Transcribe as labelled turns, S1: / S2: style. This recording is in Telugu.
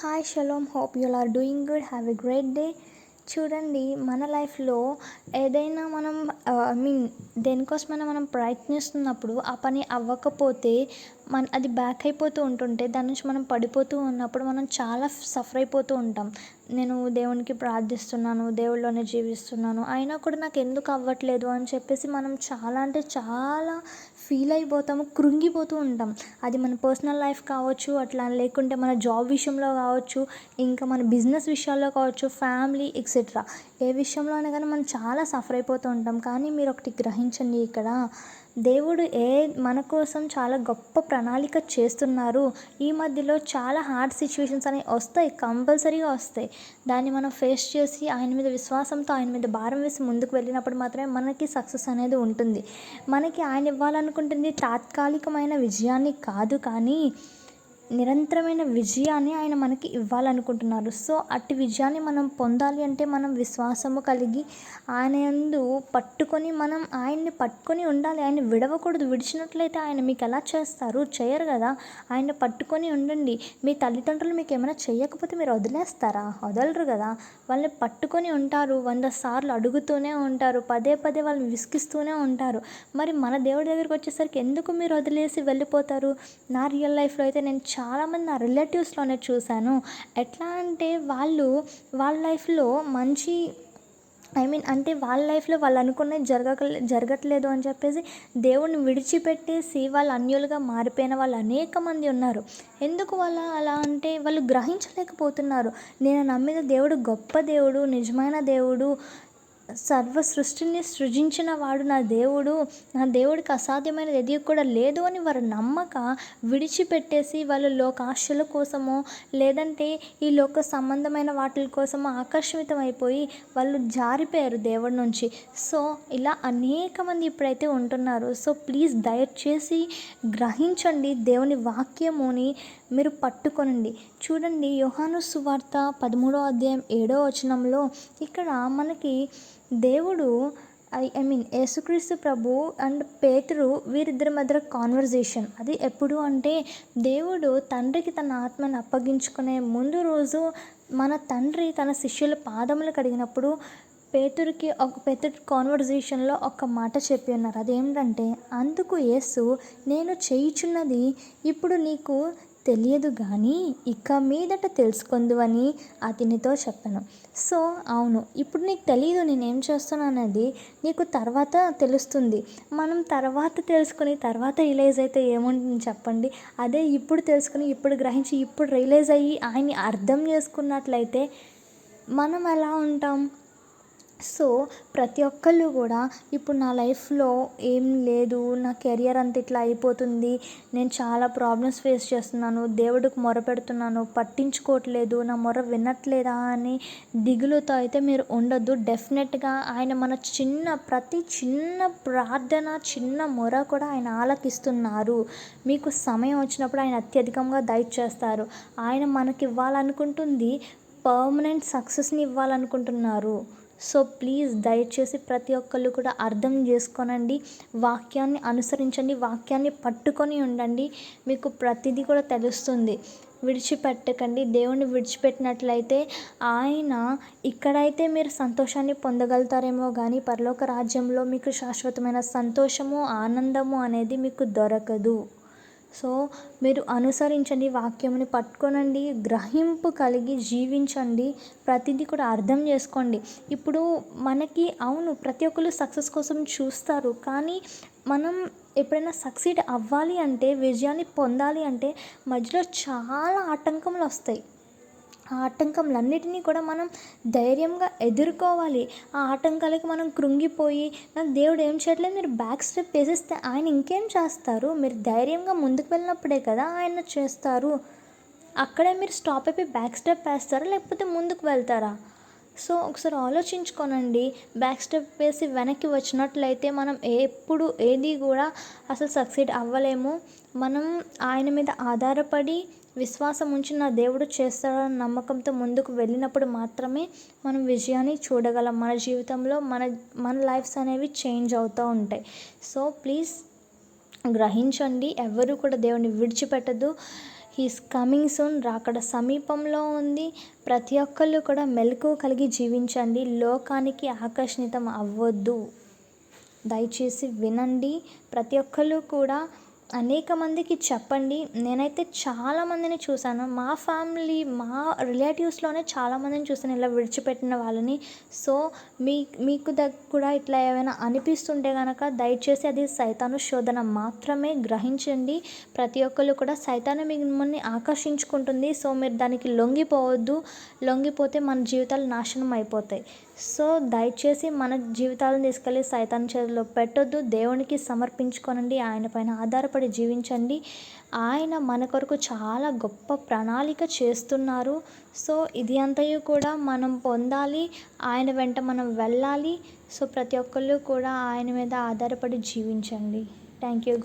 S1: Hi shalom hope you'll are doing good. Have a great day. చూడండి మన లైఫ్లో ఏదైనా మనం ఐ మీన్ దేనికోసమైనా మనం ప్రయత్నిస్తున్నప్పుడు ఆ పని అవ్వకపోతే మన అది బ్యాక్ అయిపోతూ ఉంటుంటే దాని నుంచి మనం పడిపోతూ ఉన్నప్పుడు మనం చాలా సఫర్ అయిపోతూ ఉంటాం. నేను దేవునికి ప్రార్థిస్తున్నాను దేవుళ్ళోనే జీవిస్తున్నాను. అయినా కూడా నాకు ఎందుకు అవ్వట్లేదు అని చెప్పేసి మనం చాలా అంటే చాలా ఫీల్ అయిపోతాము కృంగిపోతూ ఉంటాం. అది మన పర్సనల్ లైఫ్ కావచ్చు అట్లా లేకుంటే మన జాబ్ విషయంలో కావచ్చు ఇంకా మన బిజినెస్ విషయాల్లో కావచ్చు ఫ్యామిలీ ఎక్సెట్రా ఏ విషయంలోనే కానీ మనం చాలా సఫర్ అయిపోతూ ఉంటాం. కానీ మీరు ఒకటి గ్రహించండి ఇక్కడ దేవుడు ఏ మన కోసం చాలా గొప్ప ప్రణాళిక చేస్తున్నారు ఈ మధ్యలో చాలా హార్డ్ సిచ్యువేషన్స్ అనేవి వస్తాయి కంపల్సరీగా వస్తాయి. దాన్ని మనం ఫేస్ చేసి ఆయన మీద విశ్వాసంతో ఆయన మీద భారం వేసి ముందుకు వెళ్ళినప్పుడు మాత్రమే మనకి సక్సెస్ అనేది ఉంటుంది. మనకి ఆయన ఇవ్వాలనుకుంటుంది తాత్కాలికమైన విజయాన్ని కాదు కానీ నిరంతరమైన విజయాన్ని ఆయన మనకి ఇవ్వాలనుకుంటున్నారు. సో అట్టి విజయాన్ని మనం పొందాలి అంటే మనం విశ్వాసము కలిగి ఆయన యందు పట్టుకొని మనం ఆయన్ని పట్టుకొని ఉండాలి. ఆయన విడవకూడదు. విడిచినట్లయితే ఆయన మీకు ఎలా చేస్తారు? చేయరు కదా. ఆయన పట్టుకొని ఉండండి. మీ తల్లిదండ్రులు మీకు ఏమైనా చేయకపోతే మీరు వదిలేస్తారా? వదలరు కదా. వాళ్ళని పట్టుకొని ఉంటారు. వంద సార్లు అడుగుతూనే ఉంటారు. పదే పదే వాళ్ళని విసిగిస్తూనే ఉంటారు. మరి మన దేవుడి దగ్గరికి వచ్చేసరికి ఎందుకు మీరు వదిలేసి వెళ్ళిపోతారు? నా రియల్ లైఫ్లో అయితే నేను చాలామంది నా రిలేటివ్స్లోనే చూశాను. ఎట్లా అంటే వాళ్ళు వాళ్ళ లైఫ్లో మంచి ఐ మీన్ అంటే వాళ్ళ లైఫ్లో వాళ్ళు అనుకున్నది జరగక జరగట్లేదు అని చెప్పేసి దేవుడిని విడిచిపెట్టేసి వాళ్ళు అన్యులుగా మారిపోయిన వాళ్ళు అనేక మంది ఉన్నారు. ఎందుకు వాళ్ళ అలా అంటే వాళ్ళు గ్రహించలేకపోతున్నారు. నేను నమ్మిన దేవుడు గొప్ప దేవుడు నిజమైన దేవుడు సర్వ సృష్టిని సృజించిన వాడు నా దేవుడు. నా దేవుడికి అసాధ్యమైనది ఎది కూడా లేదు అని వారు నమ్మక విడిచిపెట్టేసి వాళ్ళు లోకాశల కోసమో లేదంటే ఈ లోక సంబంధమైన వాటి కోసమో ఆకర్షితం అయిపోయి వాళ్ళు జారిపోయారు దేవుడి నుంచి. సో ఇలా అనేక మంది ఇప్పుడైతే ఉంటున్నారు. సో ప్లీజ్ దయచేసి గ్రహించండి దేవుని వాక్యముని మీరు పట్టుకొనండి. చూడండి యోహాను సువార్త పదమూడో అధ్యాయం ఏడో వచనంలో ఇక్కడ మనకి దేవుడు ఐ ఐ మీన్ యేసుక్రీస్తు ప్రభు అండ్ పేతురు వీరిద్దరి మధ్య కాన్వర్జేషన్ అది ఎప్పుడు అంటే దేవుడు తండ్రికి తన ఆత్మను అప్పగించుకునే ముందు రోజు మన తండ్రి తన శిష్యుల పాదములు కడిగినప్పుడు పేతురికి ఒక పేతుడి కాన్వర్జేషన్లో ఒక మాట చెప్పి ఉన్నారు. అదేంటంటే అందుకు యేసు నేను చేయుచున్నది ఇప్పుడు నీకు తెలియదు కానీ ఇక మీదట తెలుసుకుందువని అతనితో చెప్పాను. సో అవును ఇప్పుడు నీకు తెలియదు నేనేం చేస్తున్నానది నీకు తర్వాత తెలుస్తుంది. మనం తర్వాత తెలుసుకుని తర్వాత రియలైజ్ అయితే ఏముంటుంది చెప్పండి? అదే ఇప్పుడు తెలుసుకుని ఇప్పుడు గ్రహించి ఇప్పుడు రియలైజ్ అయ్యి ఆయన్ని అర్థం చేసుకున్నట్లయితే మనం ఎలా ఉంటాం? సో ప్రతి ఒక్కళ్ళు కూడా ఇప్పుడు నా లైఫ్లో ఏం లేదు నా కెరియర్ అంత ఇట్లా అయిపోతుంది నేను చాలా ప్రాబ్లమ్స్ ఫేస్ చేస్తున్నాను దేవుడికి మొర పెడుతున్నాను పట్టించుకోవట్లేదు నా మొర వినట్లేదా అని దిగులుతో అయితే మీరు ఉండొద్దు. డెఫినెట్గా ఆయన మన చిన్న ప్రతి చిన్న ప్రార్థన చిన్న మొర కూడా ఆయన ఆలకిస్తున్నారు. మీకు సమయం వచ్చినప్పుడు ఆయన అత్యధికంగా దయచేస్తారు ఆయన మనకి ఇవ్వాలనుకుంటుంది పర్మనెంట్ సక్సెస్ని ఇవ్వాలనుకుంటున్నారు. సో ప్లీజ్ దయచేసి ప్రతి ఒక్కళ్ళు కూడా అర్థం చేసుకోనండి. వాక్యాన్ని అనుసరించండి. వాక్యాన్ని పట్టుకొని ఉండండి. మీకు ప్రతిదీ కూడా తెలుస్తుంది. విడిచిపెట్టకండి. దేవుణ్ణి విడిచిపెట్టినట్లయితే ఆయన ఇక్కడైతే మీరు సంతోషాన్ని పొందగలుగుతారేమో కానీ పరలోక రాజ్యంలో మీకు శాశ్వతమైన సంతోషము ఆనందము అనేది మీకు దొరకదు. సో మీరు అనుసరించండి వాక్యముని పట్టుకోనండి గ్రహింపు కలిగి జీవించండి ప్రతిదీ కూడా అర్థం చేసుకోండి. ఇప్పుడు మనకి అవును ప్రతి ఒక్కరు సక్సెస్ కోసం చూస్తారు కానీ మనం ఎప్పుడైనా సక్సీడ్ అవ్వాలి అంటే విజయాన్ని పొందాలి అంటే మధ్యలో చాలా ఆటంకములు వస్తాయి. ఆ ఆటంకములన్నిటినీ కూడా మనం ధైర్యంగా ఎదుర్కోవాలి. ఆ ఆటంకాలకి మనం కృంగిపోయి నాకు దేవుడు ఏం చేయట్లేదు? మీరు బ్యాక్ స్టెప్ వేసేస్తే ఆయన ఇంకేం చేస్తారు? మీరు ధైర్యంగా ముందుకు వెళ్ళినప్పుడే కదా ఆయన చేస్తారు. అక్కడే మీరు స్టాప్ అయిపోయి బ్యాక్ స్టెప్ వేస్తారా? లేకపోతే ముందుకు వెళ్తారా? సో ఒకసారి ఆలోచించుకోనండి. బ్యాక్ స్టెప్ వేసి వెనక్కి వచ్చినట్లయితే మనం ఎప్పుడు ఏది కూడా అసలు సక్సీడ్ అవ్వలేము. మనం ఆయన మీద ఆధారపడి విశ్వాసం ఉంచి నా దేవుడు చేస్తాడన్న నమ్మకంతో ముందుకు వెళ్ళినప్పుడు మాత్రమే మనం విజయాన్ని చూడగలం. మన జీవితంలో మన మన లైఫ్స్ అనేవి చేంజ్ అవుతూ ఉంటాయి. సో ప్లీజ్ గ్రహించండి ఎవరు కూడా దేవుడిని విడిచిపెట్టదు. హీస్ కమింగ్ సూన్ రాకడ సమీపంలో ఉంది. ప్రతి ఒక్కళ్ళు కూడా మెలకు కలిగి జీవించండి. లోకానికి ఆకర్షితం అవ్వద్దు. దయచేసి వినండి. ప్రతి ఒక్కళ్ళు కూడా అనేక మందికి చెప్పండి. నేనైతే చాలామందిని చూశాను. మా ఫ్యామిలీ మా రిలేటివ్స్లోనే చాలామందిని చూసాను ఇలా విడిచిపెట్టిన వాళ్ళని. సో మీ మీకు దగ్గర కూడా ఇట్లా ఏమైనా అనిపిస్తుంటే కనుక దయచేసి అది సైతాను శోధన మాత్రమే గ్రహించండి. ప్రతి ఒక్కళ్ళు కూడా సైతాను మిమ్మల్ని ఆకర్షించుకుంటుంది. సో మీరు దానికి లొంగిపోవద్దు. లొంగిపోతే మన జీవితాలు నాశనం అయిపోతాయి. సో దయచేసి మన జీవితాలను తీసుకెళ్ళి సైతాన్ చేతిలో పెట్టొద్దు. దేవునికి సమర్పించుకోనండి. ఆయన పైన ఆధారపడి జీవించండి. ఆయన మన కొరకు చాలా గొప్ప ప్రణాళిక చేస్తున్నారు. సో ఇది అంతయు కూడా మనం పొందాలి. ఆయన వెంట మనం వెళ్ళాలి. సో ప్రతి ఒక్కళ్ళు కూడా ఆయన మీద ఆధారపడి జీవించండి. Thank you